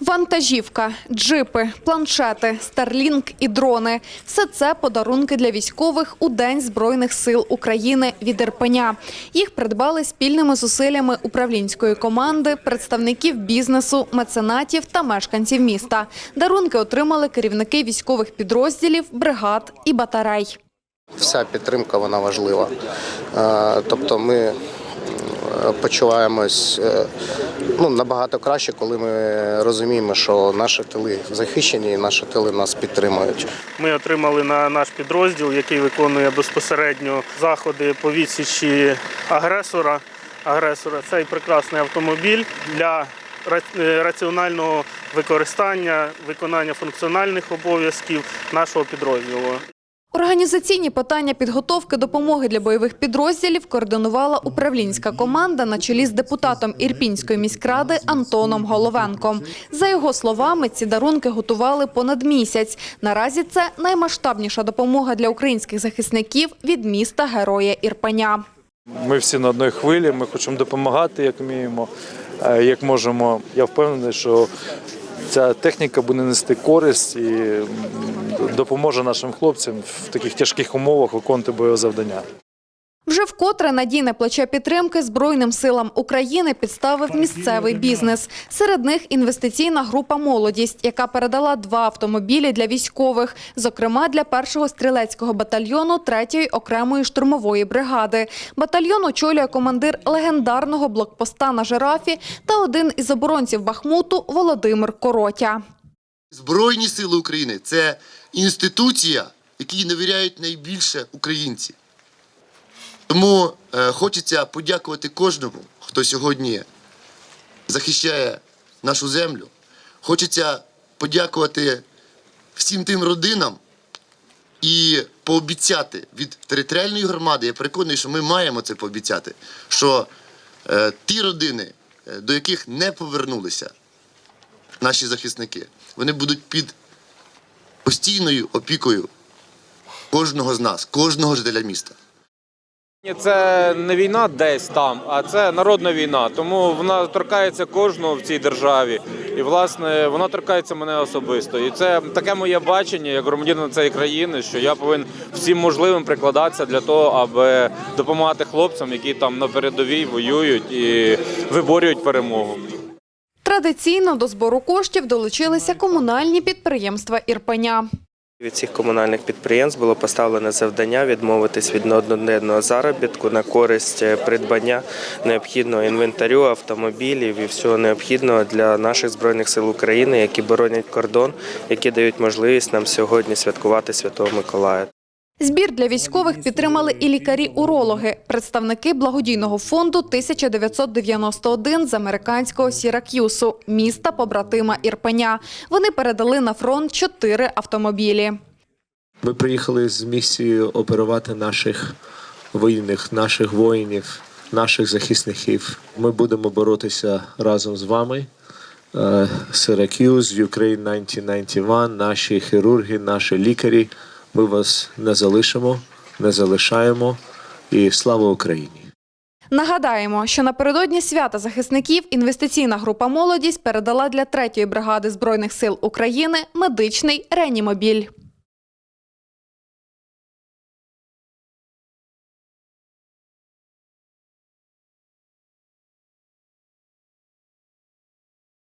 Вантажівка, джипи, планшети, старлінг і дрони – все це подарунки для військових у День Збройних сил України від Ірпеня. Їх придбали спільними зусиллями управлінської команди, представників бізнесу, меценатів та мешканців міста. Дарунки отримали керівники військових підрозділів, бригад і батарей. Вся підтримка вона важлива. Е, Тобто ми е, почуваємось е, ну, набагато краще, коли ми розуміємо, що наші тили захищені і наші тили нас підтримують. Ми отримали на наш підрозділ, який виконує безпосередньо заходи по відсічі агресора. Агресора цей прекрасний автомобіль для е, раціонального використання, виконання функціональних обов'язків нашого підрозділу. Організаційні питання підготовки допомоги для бойових підрозділів координувала управлінська команда на чолі з депутатом Ірпінської міськради Антоном Головенком. За його словами, ці дарунки готували понад місяць. Наразі це наймасштабніша допомога для українських захисників від міста Героя Ірпеня. Ми всі на одній хвилі, ми хочемо допомагати, як вміємо, е, як можемо. Я впевнений, що ця техніка буде нести користь і допоможе нашим хлопцям в таких тяжких умовах виконувати бойове завдання. Вже вкотре надійне плече підтримки Збройним силам України підставив місцевий бізнес. Серед них інвестиційна група «Молодість», яка передала два автомобілі для військових, зокрема для першого стрілецького батальйону 3-ї окремої штурмової бригади. Батальйон очолює командир легендарного блокпоста на жирафі та один із оборонців Бахмуту Володимир Коротя. Збройні сили України це інституція, якій довіряють найбільше українці. Тому е, хочеться подякувати кожному, хто сьогодні захищає нашу землю. Хочеться подякувати всім тим родинам і пообіцяти від територіальної громади. Я переконаний, що ми маємо це пообіцяти, що е, ті родини, е, до яких не повернулися наші захисники, вони будуть під постійною опікою кожного з нас, кожного жителя міста. Це не війна десь там, а це народна війна. Тому вона торкається кожного в цій державі. І, власне, вона торкається мене особисто. І це таке моє бачення як громадянина цієї країни, що я повинен всім можливим прикладатися для того, аби допомагати хлопцям, які там на передовій воюють і виборюють перемогу. Традиційно до збору коштів долучилися комунальні підприємства Ірпеня. Від цих комунальних підприємств було поставлене завдання відмовитись від одноденного заробітку на користь е, придбання необхідного інвентарю, автомобілів і всього необхідного для наших збройних сил України, які боронять кордон, які дають можливість нам сьогодні святкувати Святого Миколая. Збір для військових підтримали і лікарі-урологи, представники благодійного фонду 1991 з американського Сірак'юсу, міста побратима Ірпеня. Вони передали на фронт чотири автомобілі. Ми приїхали з місією оперувати наших воїнних, наших воїнів, наших захисників. Ми будемо боротися разом з вами. Е, Syracuse, Ukraine 1991, наші хірурги, наші лікарі. Ми вас не залишимо, не залишаємо. І слава Україні! Нагадаємо, що напередодні свята захисників інвестиційна група «Молодість» передала для 3-ї бригади Збройних сил України медичний реанімобіль.